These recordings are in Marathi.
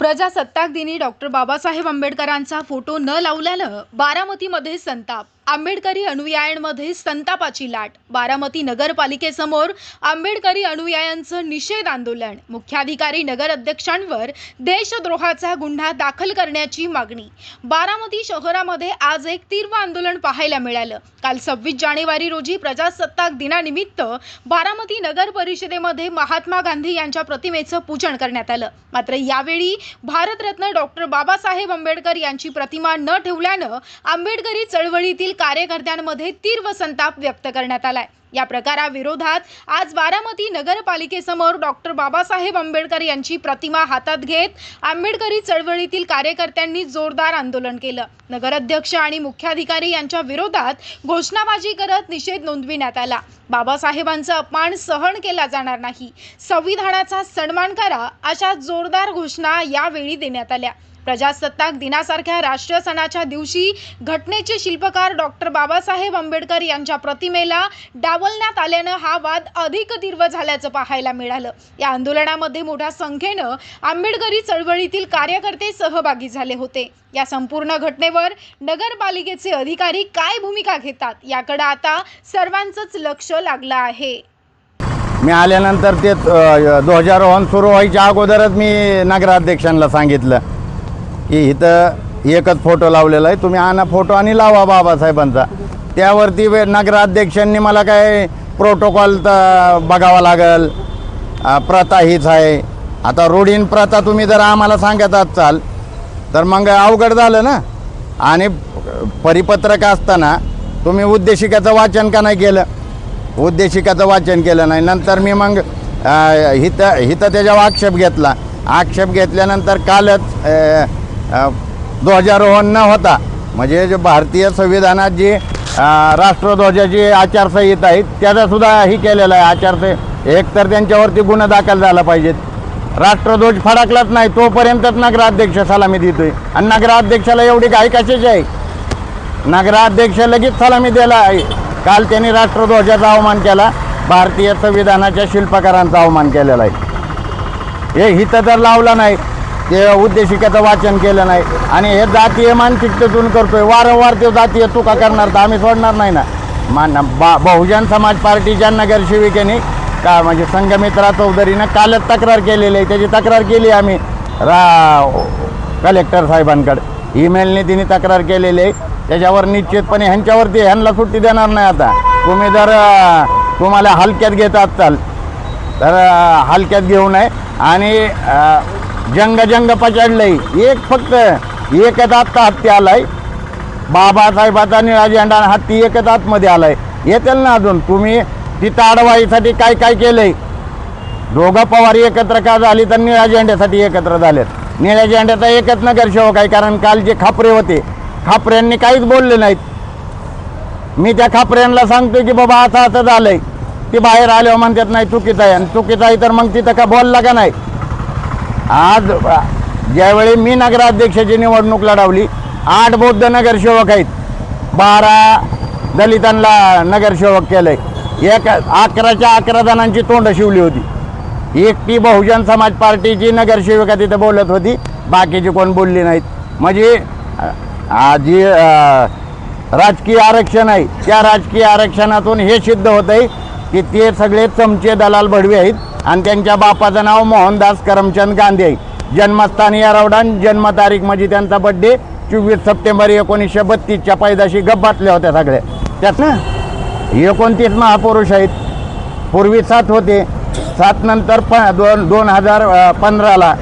प्रजासत्ताक दिनी डॉक्टर बाबासाहेब आंबेडकरांचा फोटो न लावल्यानं बारामतीमध्ये संताप. आंबेडकरी अनुयायांमध्ये संतापाची लाट. बारामती नगरपालिकेसमोर आंबेडकरी अनुयायांचं निषेध आंदोलन. मुख्याधिकारी नगर अध्यक्षांवर देशद्रोहाचा गुन्हा दाखल करण्याची मागणी. बारामती शहरामध्ये आज एक तीव्र आंदोलन पाहायला मिळालं. काल सव्वीस जानेवारी रोजी प्रजासत्ताक दिनानिमित्त बारामती नगर परिषदेमध्ये महात्मा गांधी यांच्या प्रतिमेचं पूजन करण्यात आलं. मात्र यावेळी भारतरत्न डॉक्टर बाबासाहेब आंबेडकर यांची प्रतिमा न ठेवल्यानं आंबेडकरी चळवळीतील कार्यकर्त्यांमध्ये तीव्र संताप व्यक्त करण्यात आलाय. या प्रकाराविरोधात आज बारामती नगरपालिकेसमोर डॉक्टर बाबासाहेब आंबेडकर यांची प्रतिमा हातात घेत आंबेडकरी चळवळीतील कार्यकर्त्यांनी जोरदार आंदोलन केलं. नगराध्यक्ष आणि मुख्याधिकारी यांच्या विरोधात घोषणाबाजी करत निषेध नोंदविण्यात आला. बाबासाहेबांचा अपमान सहन केला जाणार नाही. संविधानाचा सन्मान करा अशा जोरदार घोषणा यावेळी देण्यात आल्या. प्रजासत्ताक दिनासारख्या राष्ट्रीय सणाच्या दिवशी घटनेचे शिल्पकार डॉक्टर बाबासाहेब आंबेडकर यांच्या प्रतिमेला डावलण्यात आल्यानं हा वाद अधिक तीव्र झाल्याचं पाहायला मिळालं. या आंदोलनामध्ये मोठ्या संख्येनं आंबेडकरी चळवळीतील कार्यकर्ते सहभागी झाले होते. या संपूर्ण घटनेवर नगरपालिकेचे अधिकारी काय भूमिका घेतात याकडे आता सर्वांचंच लक्ष लागलं आहे. मी आल्यानंतर ते ध्वजारोहण सुरू व्हायच्या अगोदरच मी नगराध्यक्षांना सांगितलं. इथं एकच फोटो लावलेला आहे. तुम्ही आणा फोटो आणि लावा बाबासाहेबांचा. त्यावरती वे- नगराध्यक्षांनी मला काय प्रोटोकॉल तर बघावा लागेल. प्रथा हीच आहे. आता रूढीन प्रथा तुम्ही जर आम्हाला सांगत असाल तर मग अवघड झालं ना? आणि परिपत्रक असताना तुम्ही उद्देशिकाचं वाचन का नाही केलं? उद्देशिकाचं वाचन केलं नाही. नंतर मी मग हिथं हिथं त्याच्यावर आक्षेप घेतला. आक्षेप घेतल्यानंतर कालच ध्वजारोहण न होता. म्हणजे जे भारतीय संविधानात जी राष्ट्रध्वजाची आचारसंहिता आहे त्याचासुद्धा ही केलेलं आहे. आचारसंहि एक तर त्यांच्यावरती गुन्हा दाखल झाला पाहिजेत. राष्ट्रध्वज फडकलाच नाही तोपर्यंतच नगराध्यक्ष सलामी देतोय. आणि नगराध्यक्षाला एवढी घाई कशाची आहे? नगराध्यक्ष लगेच सलामी दिला आहे. काल त्यांनी राष्ट्रध्वजाचा अवमान केला. भारतीय संविधानाच्या शिल्पकारांचा अवमान केलेला आहे. हे हिथं तर लावला नाही. ते उद्देशिकेचं वाचन केलं नाही. आणि हे जातीय मानसिकतेतून करतोय. वारंवार ते जातीय चुका करणार तर आम्ही सोडणार नाही ना. मान बा बहुजन समाज पार्टीच्या नगरसेविकेने का म्हणजे संघमित्रा चौधरीनं कालच तक्रार केलेली आहे. त्याची तक्रार केली आम्ही. रा कलेक्टर साहेबांकडे. ईमेलने तिने तक्रार केलेली आहे. त्याच्यावर निश्चितपणे ह्यांच्यावरती ह्यांना सुट्टी देणार नाही आता. तुम्ही जर तुम्हाला हलक्यात घेत असाल तर हलक्यात घेऊ नये. आणि जंग जंग पचडलंय एक फक्त एकच आत्ता हत्ती आलाय. बाबासाहेबाचा निळा झेंडा आणि हत्ती एकच आतमध्ये आलाय. येतील ना अजून? तुम्ही तिथं अडवाईसाठी काय काय केलंय? दोघं पवार एकत्र का झाली तर निळ्या झेंड्यासाठी एकत्र झालेत? निळ्या झेंड्याचा एकच नगरसेवक आहे कारण काल जे खापरे होते खापऱ्यांनी काहीच बोलले नाहीत. मी त्या खापऱ्यांना सांगतोय की बाबा असं असं झालंय. ती बाहेर आल्यावर म्हणतात नाही चुकीचं आहे. आणि चुकीचं आहे तर मग तिथं का बोलला का नाही? आज ज्यावेळी मी नगराध्यक्षाची निवडणूक लढवली आठ बौद्ध नगरसेवक आहेत. बारा दलितांना नगरसेवक केलंय. एक अकराच्या अकरा जणांची तोंड शिवली होती. एकटी बहुजन समाज पार्टीची नगरसेविका तिथं बोलत होती बाकीची कोण बोलली नाहीत. म्हणजे जी राजकीय आरक्षण आहे त्या राजकीय आरक्षणातून हे सिद्ध होत आहे की ते सगळे चमचे दलाल भडवे आहेत. आणि त्यांच्या बापाचं नाव मोहनदास करमचंद गांधी आहे. जन्मस्थान यारवडा जन्मतारीख म्हणजे त्यांचा बड्डे चोवीस सप्टेंबर एकोणीसशे बत्तीसच्या पैदाशी गप्पातल्या होत्या सगळ्या. त्यात ना एकोणतीस महापुरुष आहेत. पूर्वी सात होते. सात नंतर प दोन दोन हजार पंधराला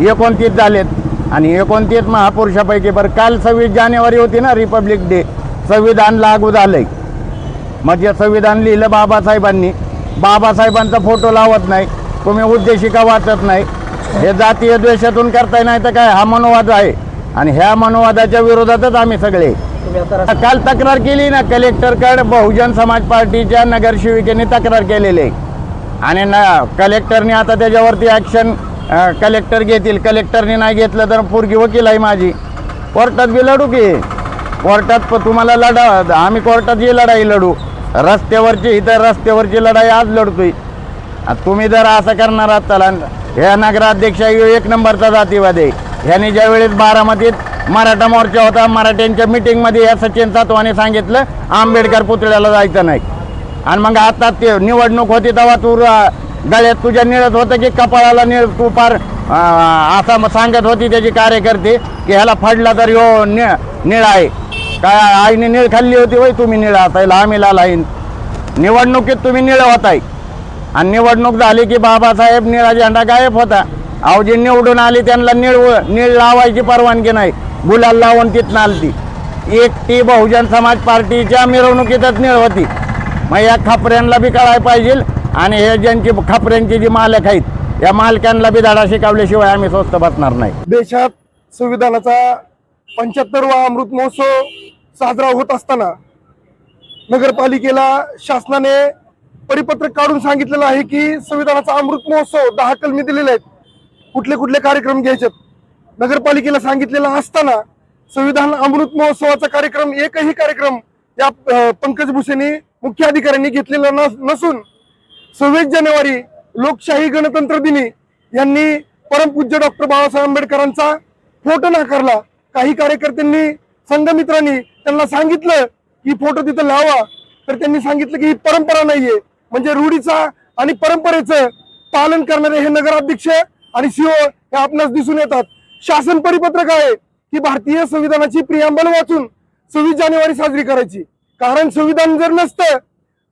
एकोणतीस झालेत. आणि एकोणतीस महापुरुषापैकी बरं काल सव्वीस जानेवारी होती ना रिपब्लिक डे संविधान लागू झालं आहे म्हणजे संविधान लिहिलं बाबासाहेबांनी. बाबासाहेबांचा फोटो लावत नाही तुम्ही उद्देशिका वाचत नाही हे जातीय द्वेषातून करताय नाही तर काय? हा मनोवाद आहे. आणि ह्या मनोवादाच्या विरोधातच आम्ही सगळे. काल तक्रार केली ना कलेक्टरकडे बहुजन समाज पार्टीच्या नगरसेविकेने तक्रार केलेली. आहे आणि ना कलेक्टरने आता त्याच्यावरती ॲक्शन कलेक्टर घेतील. कलेक्टरने नाही घेतलं तर पोरगी वकील आहे माझी. कोर्टात बी लढू की. कोर्टात तुम्हाला लढा आम्ही कोर्टात जी लढाई लढू. रस्त्यावरची इथं रस्त्यावरची लढाई आज लढतोय. तुम्ही जर असं करणार आहात आणि ह्या नगराध्यक्ष एक नंबरचा जातीवाद आहे. ह्याने ज्या वेळेस बारामतीत मराठा मोर्चा होता मराठ्यांच्या मिटिंगमध्ये या सचिन सातवाने सांगितलं आंबेडकर पुतळ्याला जायचं नाही. आणि मग आता ते निवडणूक होती तेव्हा तू गळ्यात तुझ्या निळत होतं की कपाळाला निळ तू फार असा असं मग सांगत होती त्याची कार्यकर्ते की ह्याला फडला तर ह्यो निळ निळ आहे. काय आईने निळ खाल्ली होती वय तुम्ही निळ असायला आम्ही लाईन आहे निवडणुकीत तुम्ही निळ होताय आणि निवडणूक झाली की बाबासाहेब निळा झेंडा गायब होता. अहो निवडून आली त्यांना निळ निळ लावायची परवानगी नाही. गुलाल लावून तिथनं आली ती एक ती बहुजन समाज पार्टीच्या मिरवणुकीतच निळ होती. मग या खापऱ्यांना बी कळायला पाहिजे आणि हे ज्यांची खापऱ्यांची जी मालक आहेत या मालकांना बी धडा शिकवल्याशिवाय आम्ही स्वस्त बसणार नाही. देशात संविधानाचा पंच्याहत्तरवा अमृत महोत्सव साजरा होत असताना नगरपालिकेला शासनाने परिपत्रक काढून सांगितलेलं आहे की संविधानाचा अमृत महोत्सव दहा कलमी दिलेले आहेत. कुठले कुठले कार्यक्रम घ्यायचे नगरपालिकेला सांगितलेलं असताना संविधान अमृत महोत्सवाचा कार्यक्रम एकही कार्यक्रम या पंकज भुसेनी मुख्य अधिकाऱ्यांनी घेतलेला नस- नसून सव्वीस जानेवारी लोकशाही गणतंत्र दिनी यांनी परमपूज्य डॉक्टर बाबासाहेब आंबेडकरांचा फोटो नाकारला. काही कार्यकर्त्यांनी संघमित्रांनी त्यांना सांगितलं की फोटो तिथं लावा. तर त्यांनी सांगितलं की ही परंपरा नाहीये. म्हणजे रूढीचा आणि परंपरेचं पालन करणारे हे नगराध्यक्ष आणि सीओ हे आपणास दिसून येतात. शासन परिपत्रक आहे की भारतीय संविधानाची प्रियांबल वाचून सव्वीस जानेवारी साजरी करायची. कारण संविधान जर नसतं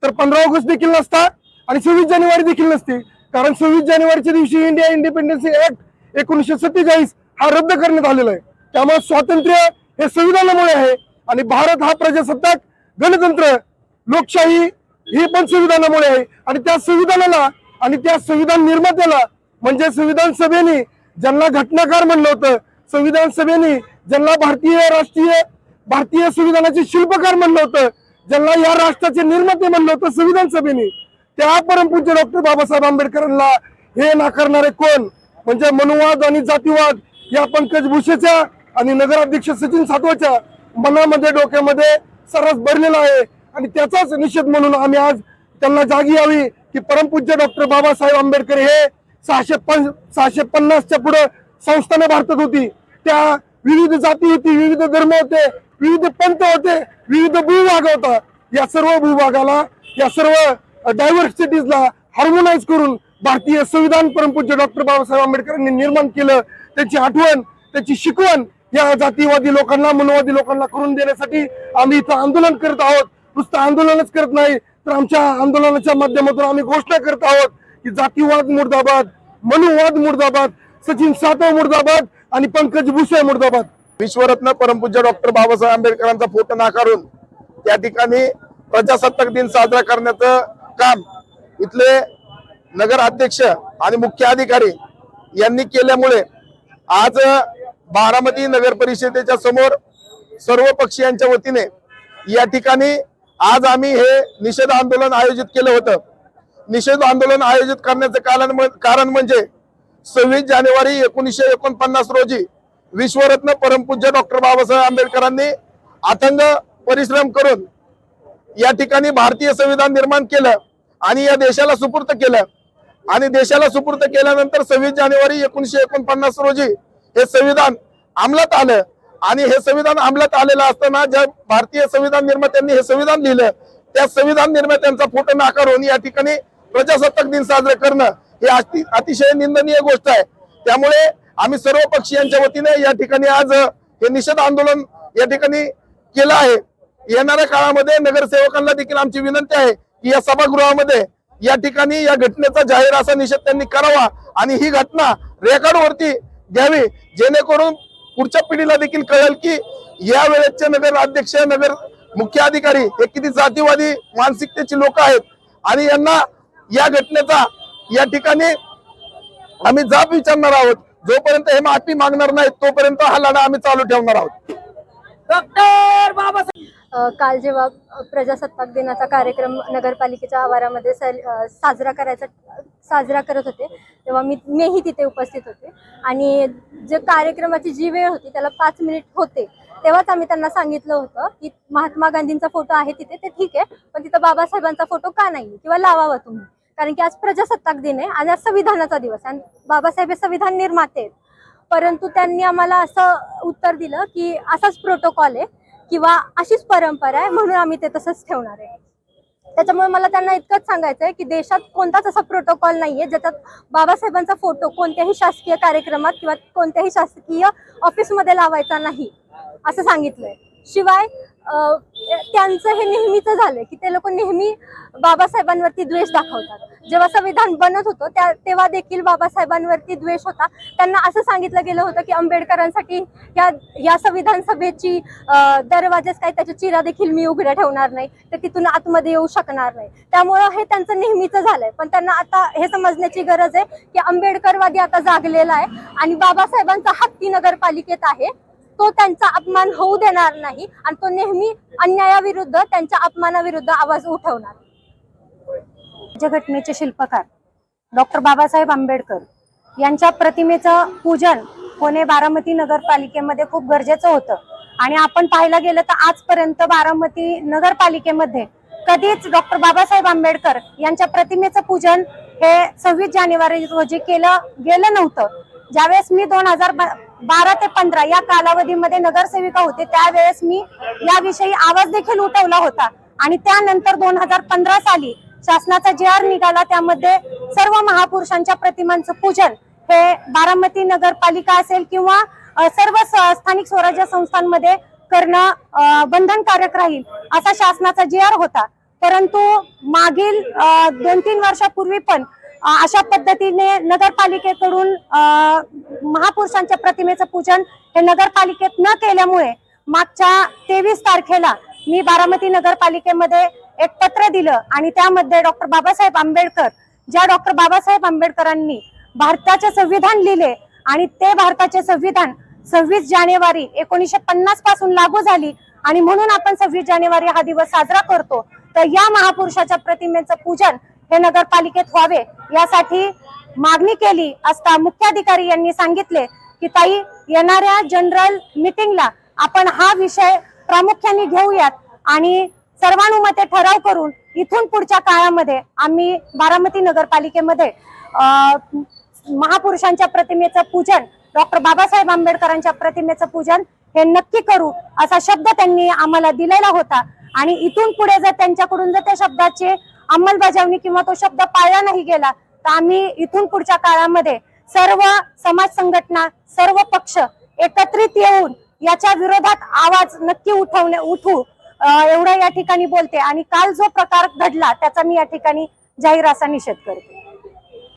तर पंधरा ऑगस्ट देखील नसता आणि सव्वीस जानेवारी देखील नसते. कारण सव्वीस जानेवारीच्या दिवशी इंडिया इंडिपेंडन्स ऍक्ट एकोणीसशे सत्तेचाळीस हा रद्द करण्यात आलेला आहे. त्यामुळे स्वातंत्र्य हे संविधानामुळे आहे. आणि भारत हा प्रजासत्ताक गणतंत्र लोकशाही हे पण संविधानामुळे आहे. आणि त्या संविधानाला आणि त्या संविधान निर्मात्याला म्हणजे संविधान सभेने ज्यांना घटनाकार म्हणलं होतं संविधान सभेने ज्यांना भारतीय राष्ट्रीय भारतीय संविधानाचे शिल्पकार म्हणलं होतं ज्यांना या राष्ट्राचे निर्माते म्हणलं होतं संविधान सभेने त्या परमपूज्य डॉक्टर बाबासाहेब आंबेडकरांना हे नाकारणारे कोण? म्हणजे मनुवाद आणि जातीवाद या पंकज भूषेच्या आणि नगराध्यक्ष सचिन सातवाच्या मनामध्ये डोक्यामध्ये सरस भरलेला आहे. आणि त्याचाच निषेध म्हणून आम्ही आज त्यांना जागी यावी की परमपूज्य डॉक्टर बाबासाहेब आंबेडकर हे सहाशे पन सहाशे पन्नासच्या पुढे संस्थाने भारतात होती. त्या विविध जाती होती विविध धर्म होते विविध पंथ होते विविध भूभाग होता. या सर्व भूभागाला या सर्व डायव्हर्सिटीजला हार्मोनाइज करून भारतीय संविधान परमपूज्य डॉक्टर बाबासाहेब आंबेडकरांनी निर्माण केलं. त्याची आठवण त्याची शिकवण या जातीवादी लोकांना मनोवादी लोकांना करून देण्यासाठी आम्ही इथं आंदोलन करत आहोत. नुसतं आंदोलनच करत नाही तर आमच्या आंदोलनाच्या माध्यमातून आम्ही घोषणा करत आहोत की जातीवाद मुर्दाबाद मनुवाद मुर्दाबाद सचिन सातव मुर्दाबाद आणि पंकज भुसे मुर्दाबाद. विश्वरत्न परमपूज्य डॉक्टर बाबासाहेब आंबेडकरांचा फोटो नाकारून त्या ठिकाणी प्रजासत्ताक दिन साजरा करण्याचं काम इथले नगर अध्यक्ष आणि मुख्य अधिकारी यांनी केल्यामुळे आज बारामती नगर परिषदेच्या समोर सर्व पक्षीयांच्या वतीने या ठिकाणी आज आम्ही हे निषेध आंदोलन आयोजित केलं होतं. निषेध आंदोलन आयोजित करण्याचं कारण कारण म्हणजे सव्वीस जानेवारी एकोणीसशे एकोणपन्नास रोजी विश्वरत्न परमपूज्य डॉक्टर बाबासाहेब आंबेडकरांनी अथंग परिश्रम करून या ठिकाणी भारतीय संविधान निर्माण केलं आणि या देशाला सुपूर्त केलं. आणि देशाला सुपूर्त केल्यानंतर सव्वीस जानेवारी एकोणीसशे एकोणपन्नास रोजी हे संविधान अंमलात आलं आणि हे संविधान अंमलात आलेलं असताना ज्या भारतीय संविधान निर्मात्यांनी हे संविधान लिहिलं त्या संविधान निर्मात्यांचा फोटो नाकारून या ठिकाणी प्रजासत्ताक दिन साजरे करणं हे अति- अतिशय निंदनीय गोष्ट आहे. त्यामुळे आम्ही सर्व पक्षीयांच्या वतीने या ठिकाणी आज हे निषेध आंदोलन या ठिकाणी केलं आहे. येणाऱ्या काळामध्ये नगरसेवकांना देखील आमची विनंती आहे की या सभागृहामध्ये या ठिकाणी या घटनेचा जाहीर असा निषेध त्यांनी करावा आणि ही घटना रेकॉर्डवरती द्यावी. जेणेकरून पुढच्या पिढीला देखील कळेल की या वेळेचे नगर अध्यक्ष नगर मुख्य अधिकारी हे किती जातीवादी मानसिकतेची लोक आहेत. आणि यांना या घटनेचा या ठिकाणी आम्ही जाब विचारणार आहोत. जोपर्यंत हे माफी मागणार नाहीत तोपर्यंत हा लढा आम्ही चालू ठेवणार आहोत. अ, काल जेव्हा प्रजासत्ताक दिनाचा कार्यक्रम नगरपालिकेच्या आवारामध्ये सेल साजरा करायचा साजरा करत होते तेव्हा मी मीही तिथे उपस्थित होते. आणि जे कार्यक्रमाची जी वेळ होती त्याला पाच मिनिट होते तेव्हाच आम्ही त्यांना सांगितलं होतं की महात्मा गांधींचा फोटो आहे तिथे ते ठीक आहे पण तिथं बाबासाहेबांचा फोटो का नाही किंवा लावावा तुम्ही? कारण की आज प्रजासत्ताक दिन आहे आणि आज संविधानाचा दिवस आहे आणि बाबासाहेब हे संविधान निर्माते आहेत. परंतु त्यांनी आम्हाला असं उत्तर दिलं की असाच प्रोटोकॉल आहे किंवा अशीच परंपरा आहे म्हणून आम्ही ते तसंच ठेवणार आहे. त्याच्यामुळे मला त्यांना इतकंच सांगायचं आहे की देशात कोणताच असा प्रोटोकॉल नाहीये ज्याच्यात बाबासाहेबांचा फोटो कोणत्याही शासकीय कार्यक्रमात किंवा कोणत्याही शासकीय ऑफिसमध्ये लावायचा नाही असं सांगितलंय. शिवाय त्यांचं हे नेहमीच झालंय की ते लोक नेहमी बाबासाहेबांवरती द्वेष दाखवतात. जेव्हा संविधान बनत होतं त्या तेव्हा देखील बाबासाहेबांवरती द्वेष होता. त्यांना असं सांगितलं गेलं होतं की आंबेडकरांसाठी या या संविधान सभेची दरवाजेच काय त्याच्या चिरा देखील मी उघड्या ठेवणार नाही. तर तिथून आतमध्ये येऊ शकणार नाही. त्यामुळं हे त्यांचं नेहमीचं झालंय. पण त्यांना आता हे समजण्याची गरज आहे की आंबेडकरवादी आता जागलेला आहे आणि बाबासाहेबांचा हत्ती नगरपालिकेत आहे. तो त्यांचा अपमान होऊ देणार नाही आणि तो नेहमी अन्यायाविरुद्ध त्यांच्या अपमानाविरुद्ध आवाज उठवणार. राज्य घटनेचे शिल्पकार डॉक्टर बाबासाहेब आंबेडकर यांच्या प्रतिमेचं पूजन पुणे बारामती नगरपालिकेमध्ये खूप गरजेचं होतं. आणि आपण पाहायला गेलं तर आजपर्यंत बारामती नगरपालिकेमध्ये कधीच डॉक्टर बाबासाहेब आंबेडकर यांच्या प्रतिमेचं पूजन हे सव्वीस जानेवारी रोजी केलं गेलं नव्हतं. ज्यावेळेस मी दोन हजार बारा ते पंधरा या कालावधीमध्ये नगरसेविका होते. त्यावेळेस मी याविषयी आवाज देखील उठवला होता. आणि त्यानंतर दोन हजार पंधरा साली शासनाचा जे आर निघाला त्यामध्ये सर्व महापुरुषांच्या प्रतिमांचं पूजन हे बारामती नगरपालिका असेल किंवा सर्व स- स्थानिक स्वराज्य संस्थांमध्ये करणं बंधनकारक राहील असा शासनाचा जे आर होता. परंतु मागील दोन तीन वर्षापूर्वी पण अशा पद्धतीने नगरपालिकेकडून महापुरुषांच्या प्रतिमेचं पूजन हे नगरपालिकेत न केल्यामुळे मागच्या तेवीस तारखेला मी बारामती नगरपालिकेमध्ये एक पत्र दिलं आणि त्यामध्ये डॉक्टर बाबासाहेब आंबेडकर ज्या डॉक्टर बाबासाहेब आंबेडकरांनी भारताचे संविधान लिहिले आणि ते भारताचे संविधान सव्वीस जानेवारी एकोणीसशे पन्नासपासून लागू झाली आणि म्हणून आपण सव्वीस जानेवारी हा दिवस साजरा करतो. तर या महापुरुषाच्या प्रतिमेचं पूजन हे नगरपालिकेत व्हावे यासाठी मागणी केली असता मुख्याधिकारी यांनी सांगितले की ताई येणाऱ्या जनरल मिटिंगला आपण हा विषय प्रामुख्याने घेऊयात आणि सर्वानुमते ठराव करून इथून पुढच्या काळामध्ये आम्ही बारामती नगरपालिकेमध्ये महापुरुषांच्या प्रतिमेचं पूजन डॉक्टर बाबासाहेब आंबेडकरांच्या प्रतिमेचं पूजन हे नक्की करू असा शब्द त्यांनी आम्हाला दिलेला होता. आणि इथून पुढे जर त्यांच्याकडून जर त्या शब्दाची अंमलबजावणी किंवा तो शब्द पाळला नाही गेला तर आम्ही इथून पुढच्या काळामध्ये सर्व समाज संघटना सर्व पक्ष एकत्रित येऊन याच्या विरोधात आवाज नक्की उठवणे उठू एवढं या ठिकाणी बोलते. आणि काल जो प्रकार घडला त्याचा मी या ठिकाणी जाहीर असा निषेध करते.